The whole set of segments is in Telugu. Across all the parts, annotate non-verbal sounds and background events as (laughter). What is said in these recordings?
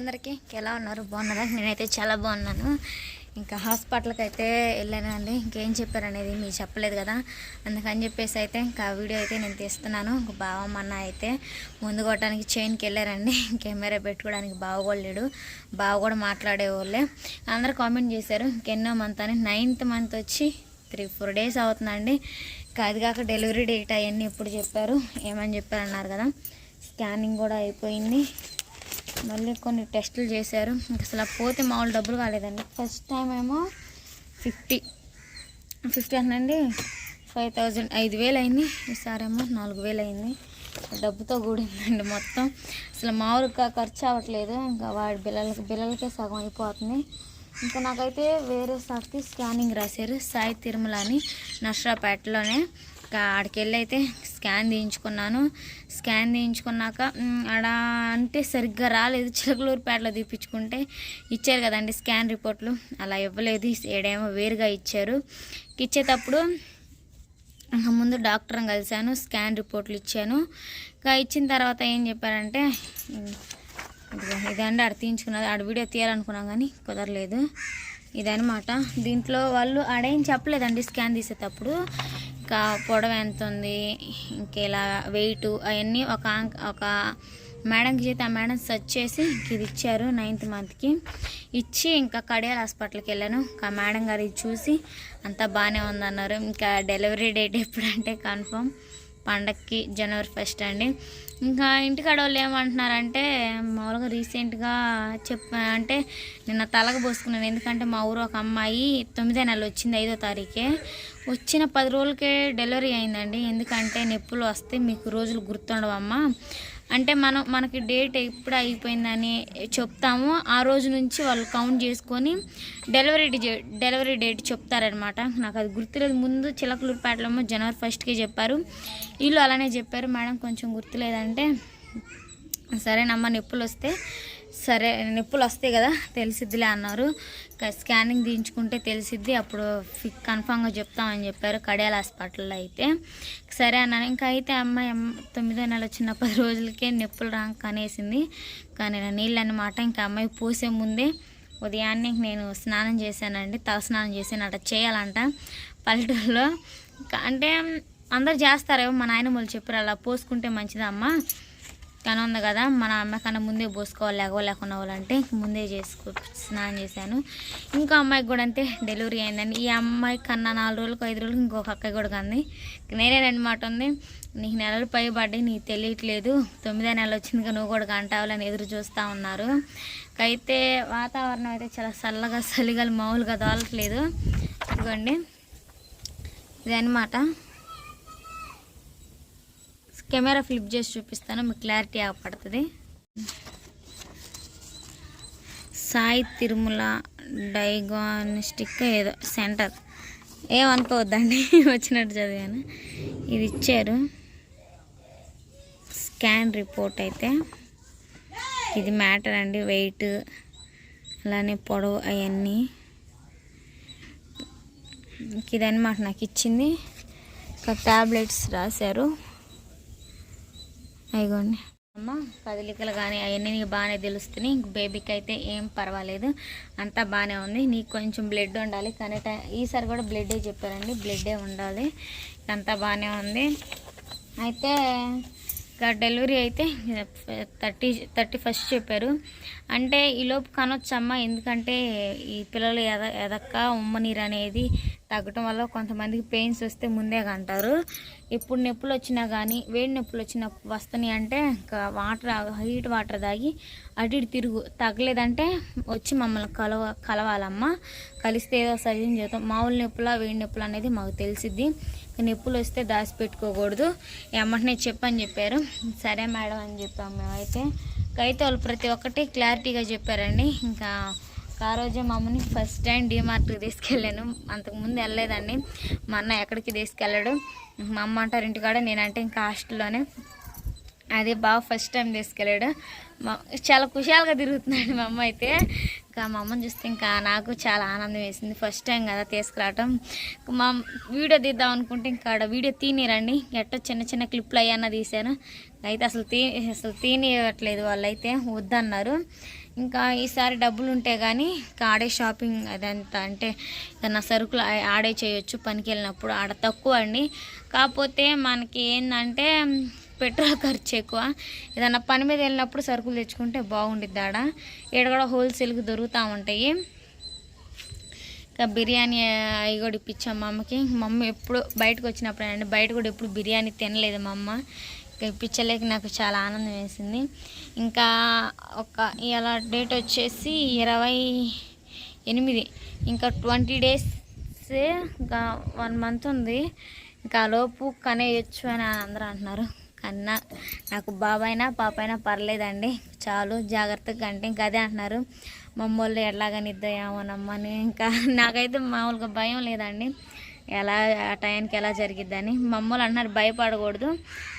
అందరికీ ఎలా ఉన్నారు? బాగున్నారా? నేనైతే చాలా బాగున్నాను. ఇంకా హాస్పిటల్కి అయితే వెళ్ళానండి. ఇంకేం చెప్పారనేది మీరు చెప్పలేదు కదా. అందుకని చెప్పేసి అయితే ఇంకా వీడియో అయితే నేను తీస్తున్నాను. ఒక బావ అన్న అయితే ముందు కొట్టడానికి చైన్కి వెళ్ళారండి. (laughs) కెమెరా పెట్టుకోవడానికి బావ బావ కూడా మాట్లాడేవాళ్ళే. అందరు కామెంట్ చేశారు. ఇంకెన్నో మంత్ అని. నైన్త్ మంత్ వచ్చి త్రీ ఫోర్ డేస్ అవుతుందండి. ఇంకా అది కాక డెలివరీ డేట్ అవన్నీ ఎప్పుడు చెప్పారు? ఏమని చెప్పారు అన్నారు కదా. స్కానింగ్ కూడా అయిపోయింది. మళ్ళీ కొన్ని టెస్టులు చేశారు. అసలు పోతే మామూలు డబ్బులు కాలేదండి. ఫస్ట్ టైం ఏమో ఫిఫ్టీ. ఫిఫ్టీ అనండి ఫైవ్ థౌజండ్. ఐదు వేలు అయింది. ఈసారేమో నాలుగు వేలు అయింది. డబ్బుతో కూడిందండి మొత్తం. అసలు మామూలుగా ఖర్చు అవ్వట్లేదు. ఇంకా వాడి బిల్లలకి బిల్లలకే సగం అయిపోతుంది. ఇంకా నాకైతే వేరే సార్కి స్కానింగ్ రాశారు. సాయి తిరుమల అని నర్సరాపేటలోనే ఇంకా అయితే స్కాన్ తీయించుకున్నాను. స్కాన్ తీయించుకున్నాక ఆడ అంటే సరిగ్గా రాలేదు. చిలకలూరుపేటలో తీపించుకుంటే ఇచ్చారు కదండి స్కాన్ రిపోర్ట్లు. అలా ఇవ్వలేదు. ఏడేమో వేరుగా ఇచ్చారు. ఇచ్చేటప్పుడు ముందు డాక్టర్ని కలిశాను స్కాన్ రిపోర్ట్లు ఇచ్చాను. ఇంకా ఇచ్చిన తర్వాత ఏం చెప్పారంటే ఇదండి ఆడ తీయించుకున్నది. ఆడ వీడియో తీయాలనుకున్నాం కానీ కుదరలేదు. ఇదనమాట దీంట్లో వాళ్ళు ఆడేం చెప్పలేదండి స్కాన్ తీసేటప్పుడు. ఇంకా పొడవ ఎంత ఉంది ఇంకెలా వెయిట్ అవన్నీ ఒక ఒక మేడంకి చేతి ఆ మేడం సెర్చ్ చేసి ఇది ఇచ్చారు నైన్త్ మంత్కి ఇచ్చి ఇంకా కడియాల్ హాస్పిటల్కి వెళ్ళాను. ఇంకా మేడం గారు ఇది చూసి అంతా బాగానే ఉందన్నారు. ఇంకా డెలివరీ డేట్ ఎప్పుడంటే కన్ఫర్మ్ పండక్కి జనవరి ఫస్ట్ అండి. ఇంకా ఇంటికాడ వాళ్ళు ఏమంటున్నారంటే మామూలుగా రీసెంట్గా చెప్ప అంటే నిన్న తలకు పోసుకున్నాను. ఎందుకంటే మా ఊరు ఒక అమ్మాయి తొమ్మిదో నెల వచ్చింది ఐదో తారీఖే. వచ్చిన పది రోజులకే డెలివరీ అయిందండి. ఎందుకంటే నొప్పులు వస్తే మీకు రోజులు గుర్తుండవమ్మా. అంటే మనం మనకి డేట్ ఎప్పుడు అయిపోయిందని చెప్తాము. ఆ రోజు నుంచి వాళ్ళు కౌంట్ చేసుకొని డెలివరీ డెలివరీ డేట్ చెప్తారనమాట నాకు అది గుర్తులేదు. ముందు చిలకలూరుపేటలో జనవరి ఫస్ట్కే చెప్పారు. వీళ్ళు అలానే చెప్పారు. మేడం కొంచెం గుర్తులేదంటే సరేనమ్మ నొప్పులు వస్తే సరే నొప్పులు వస్తాయి కదా తెలిసిద్దిలే అన్నారు. స్కానింగ్ తీయించుకుంటే తెలిసిద్ది అప్పుడు ఫిక్ కన్ఫామ్గా చెప్తామని చెప్పారు కడియాల హాస్పిటల్లో అయితే. సరే అన్నాను ఇంకా అయితే అమ్మాయి తొమ్మిదో నెల వచ్చిన పది రోజులకే నొప్పులు రా కనేసింది. కానీ నీళ్ళు అన్నమాట ఇంకా అమ్మాయి పోసే ముందే ఉదయాన్నే నేను స్నానం చేశానండి తల స్నానం చేశాను. అట్లా చేయాలంట పల్లెటూరులో. ఇంకా అంటే అందరు చేస్తారేమో మా నాయన వాళ్ళు చెప్పారు అలా పోసుకుంటే మంచిదమ్మా. కానీ ఉంది కదా మన అమ్మాయి కన్నా ముందే పోసుకోవాలి లేకో లేకుండా వాళ్ళంటే ముందే చేసుకో స్నానం చేశాను. ఇంకో అమ్మాయికి కూడా అంతే డెలివరీ అయిందండి ఈ అమ్మాయి కన్నా నాలుగు రోజులకు ఐదు రోజులకు ఇంకొక అక్క కూడా కంది. నేనే రెండు మాట ఉంది నీకు నెలలు పై పడ్డాయి నీకు తెలియట్లేదు. తొమ్మిదో నెల వచ్చింది కానీ నువ్వు కూడా కంటావాలని ఎదురు చూస్తూ ఉన్నారు. అయితే వాతావరణం అయితే చాలా చల్లగా చలిగాలి మామూలుగా తోలట్లేదు ఇదిగోండి ఇదన్నమాట. కెమెరా ఫ్లిప్ చేసి చూపిస్తాను మీకు క్లారిటీ పడుతుంది. సాయి తిరుమల డయాగ్నోస్టిక్ ఏదో సెంటర్. ఏమనుకోవద్దండి వచ్చినట్టు చదివాను. ఇది ఇచ్చారు. స్కాన్ రిపోర్ట్ అయితే ఇది మ్యాటర్ అండి వెయిట్ అలానే పొడవు అవన్నీ. ఇదన్నమాట నాకు ఇచ్చింది. ఇంకా ట్యాబ్లెట్స్ రాశారు. అయిగోండి. అమ్మ కదలికలు కానీ అవన్నీ నీకు బాగానే తెలుస్తున్నాయి. ఇంక బేబీకి అయితే ఏం పర్వాలేదు. అంతా బాగానే ఉంది. నీకు కొంచెం బ్లడ్ ఉండాలి. కానీ ఈసారి కూడా బ్లడ్డే చెప్పారండి. బ్లడ్డే ఉండాలి. అంతా బాగానే ఉంది. అయితే ఇంకా డెలివరీ అయితే థర్టీ థర్టీ ఫస్ట్ చెప్పారు. అంటే ఈలోపు కనొచ్చమ్మా ఎందుకంటే ఈ పిల్లలు ఎద ఎదక్క ఉమ్మనీరు అనేది తగ్గటం వల్ల కొంతమందికి పెయిన్స్ వస్తే ముందే అంటారు. ఇప్పుడు నొప్పులు వచ్చినా కానీ వేడి నొప్పులు వచ్చిన వస్తున్నాయి అంటే ఇంకా వాటర్ హీట్ వాటర్ తాగి అటు ఇటు తిరుగు. తగ్గలేదంటే వచ్చి మమ్మల్ని కలవ కలవాలమ్మా. కలిస్తే ఏదో సజెషన్ చేద్దాం. మామూలు నొప్పులా వేడి నొప్పులు అనేది మాకు తెలిసిద్ది. నొప్పులు వస్తే దాచిపెట్టుకోకూడదు ఎమ్మటనే చెప్పని చెప్పారు. సరే మేడం అని చెప్పాము మేమైతే. ఇంకా అయితే వాళ్ళు ప్రతి ఒక్కటి క్లారిటీగా చెప్పారండి. ఇంకా ఆ రోజే మమ్మల్ని ఫస్ట్ టైం డిమార్ట్కి తీసుకెళ్ళాను. అంతకుముందు వెళ్ళలేదండి. మా అన్న ఎక్కడికి తీసుకెళ్ళాడు. మా అమ్మ అంటారు ఇంటికాడ నేనంటే ఇంకా హాస్టల్లోనే అది బాగా ఫస్ట్ టైం తీసుకెళ్ళాడు. మా చాలా కుషాలుగా తిరుగుతున్నాడు మా అమ్మ అయితే. ఇంకా మా అమ్మని చూస్తే ఇంకా నాకు చాలా ఆనందం వేసింది. ఫస్ట్ టైం కదా తీసుకురావటం. మా వీడియో తీద్దాం అనుకుంటే ఇంకా ఆడ వీడియో తీనిరండి. ఎట్టో చిన్న చిన్న క్లిప్లు అయ్యన్నా తీశాను. అయితే అసలు తీ అసలు తీనియట్లేదు వాళ్ళైతే. వద్దన్నారు. ఇంకా ఈసారి డబ్బులు ఉంటే కానీ ఇంకా ఆడే షాపింగ్ అదంతా అంటే ఏదన్నా సరుకులు ఆడే చేయొచ్చు పనికి వెళ్ళినప్పుడు. ఆడ తక్కువ అండి. కాకపోతే మనకి ఏంటంటే పెట్రోల్ ఖర్చు ఎక్కువ. ఏదన్నా పని మీద వెళ్ళినప్పుడు సరుకులు తెచ్చుకుంటే బాగుండిద్ది ఆడ ఈడ కూడా హోల్సేల్కి దొరుకుతూ ఉంటాయి. ఇంకా బిర్యానీ అవి కూడా ఇప్పించాం మా అమ్మకి. మా అమ్మ ఎప్పుడు బయటకు వచ్చినప్పుడు అండి బయట కూడా ఎప్పుడు బిర్యానీ తినలేదు మా అమ్మ. ఇంకా ఇప్పించలేక నాకు చాలా ఆనందం వేసింది. ఇంకా ఒక ఇలా డేట్ వచ్చేసి ఇరవై ఎనిమిది. ఇంకా ట్వంటీ డేస్ ఇంకా వన్ మంత్ ఉంది. ఇంకా ఆ లోపు కనేయచ్చు అని అందరూ అంటున్నారు. అన్న నాకు బాబాయినా పాపైనా పర్లేదండి. చాలు జాగ్రత్తగా అంటే ఇంకా అదే అంటున్నారు. మమ్మల్ని ఎలాగనిద్దామోనమ్మని ఇంకా నాకైతే మామూలుగా భయం లేదండి. ఎలా ఆ టైంకి ఎలా జరిగిద్దని. మమ్మల్ని అంటున్నారు భయపడకూడదు.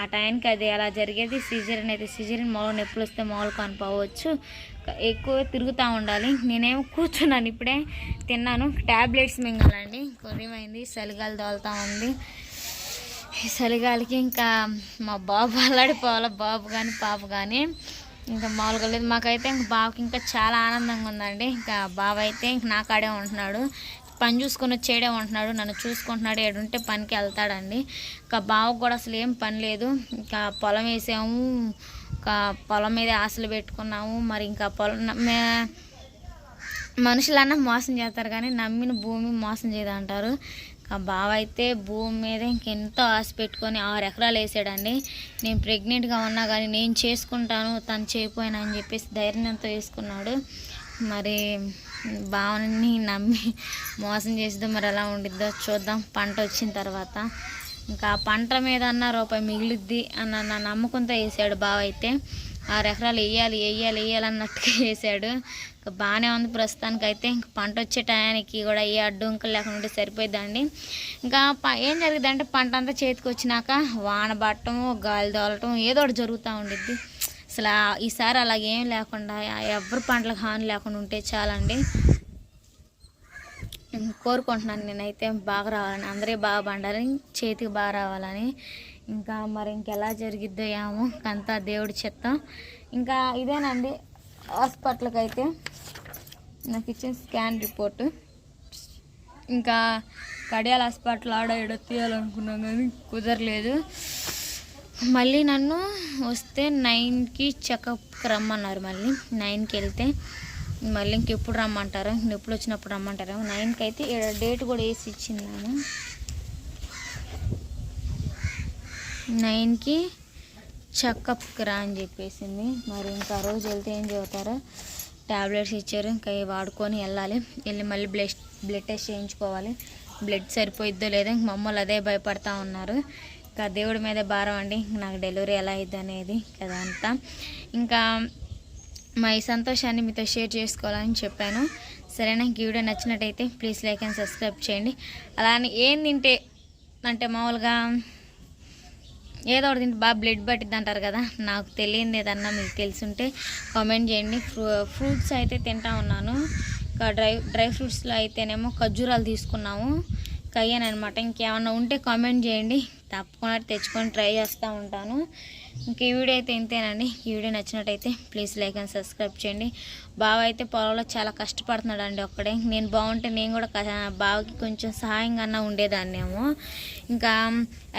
ఆ టైంకి అది ఎలా జరిగేది సిజరిన్ అయితే సిజరిన్ మామూలు నొప్పులు వస్తే మామూలు కనుకోవచ్చు ఎక్కువ తిరుగుతూ ఉండాలి. నేనేమో కూర్చున్నాను ఇప్పుడే తిన్నాను. ట్యాబ్లెట్స్ మింగాలండి. కొద్దిమైంది చలిగాలు తోలుతూ ఉంది. ఈ చలిగాలికి ఇంకా మా బాబు అల్లాడిపోవాలి బాబు కానీ పాప కానీ ఇంకా మామూలుగా లేదు. మాకైతే ఇంకా బాబుకి ఇంకా చాలా ఆనందంగా ఉందండి. ఇంకా బాబు అయితే ఇంక నా కాడే ఉంటున్నాడు. పని చూసుకొని వచ్చేడే ఉంటున్నాడు. నన్ను చూసుకుంటున్నాడు. ఏడుంటే పనికి వెళ్తాడండి. ఇంకా బావకు కూడా అసలు ఏం పని లేదు. ఇంకా పొలం వేసాము. ఇంకా పొలం మీద ఆశలు పెట్టుకున్నాము. మరి ఇంకా పొలం మే మనుషులన్నా మోసం చేస్తారు కానీ నమ్మిన భూమి మోసం చేయదు అంటారు ఆ బావ అయితే భూమి మీద ఇంకెంతో ఆశ పెట్టుకొని ఆరు ఎకరాలు వేసాడండి. నేను ప్రెగ్నెంట్గా ఉన్నా కానీ నేను చేసుకుంటాను తను చేయపోయినా అని చెప్పేసి ధైర్యంతో వేసుకున్నాడు. మరి బావని నమ్మి మోసం చేసిద్దో మరి ఎలా ఉండిద్దో చూద్దాం. పంట వచ్చిన తర్వాత ఇంకా పంట మీద అన్న రూపాయి మిగిలిద్ది అన్న నా నమ్మకంతో వేసాడు బావ అయితే ఆరు ఎకరాలు వేయాలి వేయాలి వేయాలి అన్నట్టుగా వేసాడు. ఇంకా బాగానే ఉంది ప్రస్తుతానికి అయితే ఇంక పంట వచ్చే టయానికి కూడా ఏ అడ్డుంకలు లేకుండా ఉంటే సరిపోయిద్దండి. ఇంకా ఏం జరిగిందంటే పంట అంతా చేతికి వచ్చినాక వాన పట్టడం గాలి తోలటం ఏదో ఒకటి జరుగుతూ ఉండిద్ది. అసలు ఈసారి అలాగేం లేకుండా ఎవరి పంటలకు హాని లేకుండా ఉంటే చాలండి. కోరుకుంటున్నాను నేనైతే బాగా రావాలని అందరూ బాగా పండాలని చేతికి బాగా రావాలని. ఇంకా మరి ఇంకెలా జరిగిద్దో ఏమో అంతా దేవుడి చెత్తం ఇంకా ఇదేనండి హాస్పిటల్కి అయితే నాకు ఇచ్చిన స్కాన్ రిపోర్టు. ఇంకా కడియాల హాస్పిటల్ ఆడ ఈడ తీయాలనుకున్నాం కానీ కుదరలేదు. మళ్ళీ నన్ను వస్తే నైన్కి చెకప్కి రమ్మన్నారు మళ్ళీ. నైన్కి వెళ్తే మళ్ళీ ఇంకెప్పుడు రమ్మంటారు ఎప్పుడు వచ్చినప్పుడు రమ్మంటారు నైన్కి అయితే డేట్ కూడా వేసి ఇచ్చిందాను నైన్కి చెకప్కి రా అని చెప్పేసింది. మరి ఇంకా రోజు వెళ్తే ఏం చెబుతారో ట్యాబ్లెట్స్ ఇచ్చారు. ఇంకా వాడుకొని వెళ్ళాలి. వెళ్ళి మళ్ళీ బ్లడ్ బ్లడ్ టెస్ట్ చేయించుకోవాలి. బ్లడ్ సరిపోయిద్దో లేదో ఇంక మమ్మల్ని అదే భయపడతా ఉన్నారు. ఇంకా దేవుడి మీద భారం అండి. నాకు డెలివరీ ఎలా అయింది అనేది కదా అంతా. ఇంకా మా ఈ సంతోషాన్ని మీతో షేర్ చేసుకోవాలని చెప్పాను. సరేనా? ఈ వీడియో నచ్చినట్టయితే ప్లీజ్ లైక్ అండ్ సబ్స్క్రైబ్ చేయండి. అలానే ఏం తింటే అంటే మామూలుగా ఏదో ఒకటి తింటే బాగా బ్లడ్ పట్టిద్ది అంటారు కదా. నాకు తెలియదు ఏదన్నా మీకు తెలిసుంటే కామెంట్ చేయండి. ఫ్రూ ఫ్రూట్స్ అయితే తింటా ఉన్నాను. ఇంకా డ్రై డ్రై ఫ్రూట్స్లో అయితేనేమో ఖర్జూరాలు తీసుకున్నాము. కయ్యానమాట ఇంకేమన్నా ఉంటే కామెంట్ చేయండి. తప్పకుండా తెచ్చుకొని ట్రై చేస్తూ ఉంటాను. ఇంక ఈ వీడియో అయితే ఇంతేనండి. ఈ వీడియో నచ్చినట్టయితే ప్లీజ్ లైక్ అండ్ సబ్స్క్రైబ్ చేయండి. బావ అయితే పొలంలో చాలా కష్టపడుతున్నాడు అండి ఒక్కడే. నేను బాగుంటే నేను కూడా బావకి కొంచెం సహాయంగా అన్నా ఉండేదాన్నేమో. ఇంకా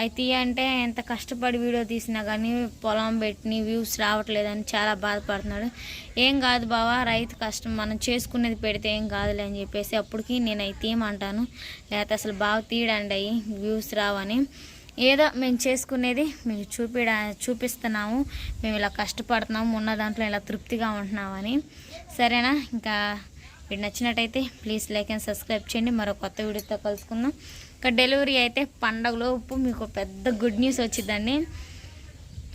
అయితే అంటే ఎంత కష్టపడి వీడియో తీసినా కానీ పొలం పెట్టి వ్యూస్ రావట్లేదని చాలా బాధపడుతున్నాడు. ఏం కాదు బావా రైతు కష్టం. మనం చేసుకునేది పెడితే ఏం కాదులే అని చెప్పేసి అప్పటికి నేను అయితే ఏమంటాను. లేకపోతే అసలు బాగా తీయడండి అయ్యి వ్యూస్ రావని. ఏదో మేము చేసుకునేది మీకు చూపిడ చూపిస్తున్నాము. మేము ఇలా కష్టపడుతున్నాము. ఉన్న దాంట్లో ఇలా తృప్తిగా ఉంటున్నామని. సరేనా? ఇంకా వీడు నచ్చినట్టయితే ప్లీజ్ లైక్ అండ్ సబ్స్క్రైబ్ చేయండి. మరో కొత్త వీడియోతో కలుసుకుందాం. ఇంకా డెలివరీ అయితే పండగలోపు మీకు పెద్ద గుడ్ న్యూస్ వచ్చిందండి.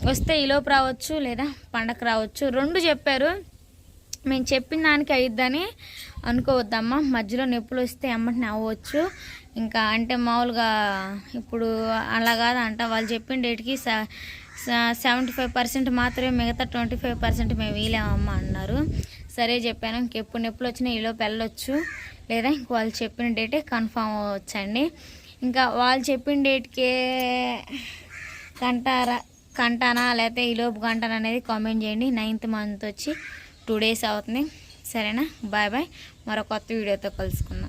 వస్తే ఈలోపు రావచ్చు లేదా పండగ రావచ్చు. రెండు చెప్పారు. మేము చెప్పిన దానికి అయిద్దని అనుకోవద్దమ్మా. మధ్యలో నొప్పులు వస్తే ఎమ్మటిని అవ్వచ్చు ఇంకా అంటే మామూలుగా ఇప్పుడు అలా కాదంట. వాళ్ళు చెప్పిన డేట్కి సెవెంటీ ఫైవ్ పర్సెంట్ మాత్రమే మిగతా ట్వంటీ ఫైవ్ పర్సెంట్ మేము వీలేమమ్మా అన్నారు. సరే చెప్పాను. ఇంకెప్పుడు నొప్పులు వచ్చినా ఈలోపు వెళ్ళొచ్చు. లేదా ఇంక వాళ్ళు చెప్పిన డేటే కన్ఫామ్ అవ్వచ్చండి ఇంకా వాళ్ళు చెప్పిన డేట్కే కంటారా కంటానా లేకపోతే ఈలోపు గంటనా అనేది కామెంట్ చేయండి. నైన్త్ మంత్ వచ్చి టూ డేస్ అవుతుంది. సరేనా? Bye bye. మరో కొత్త వీడియోతో కలుసుకుందాం.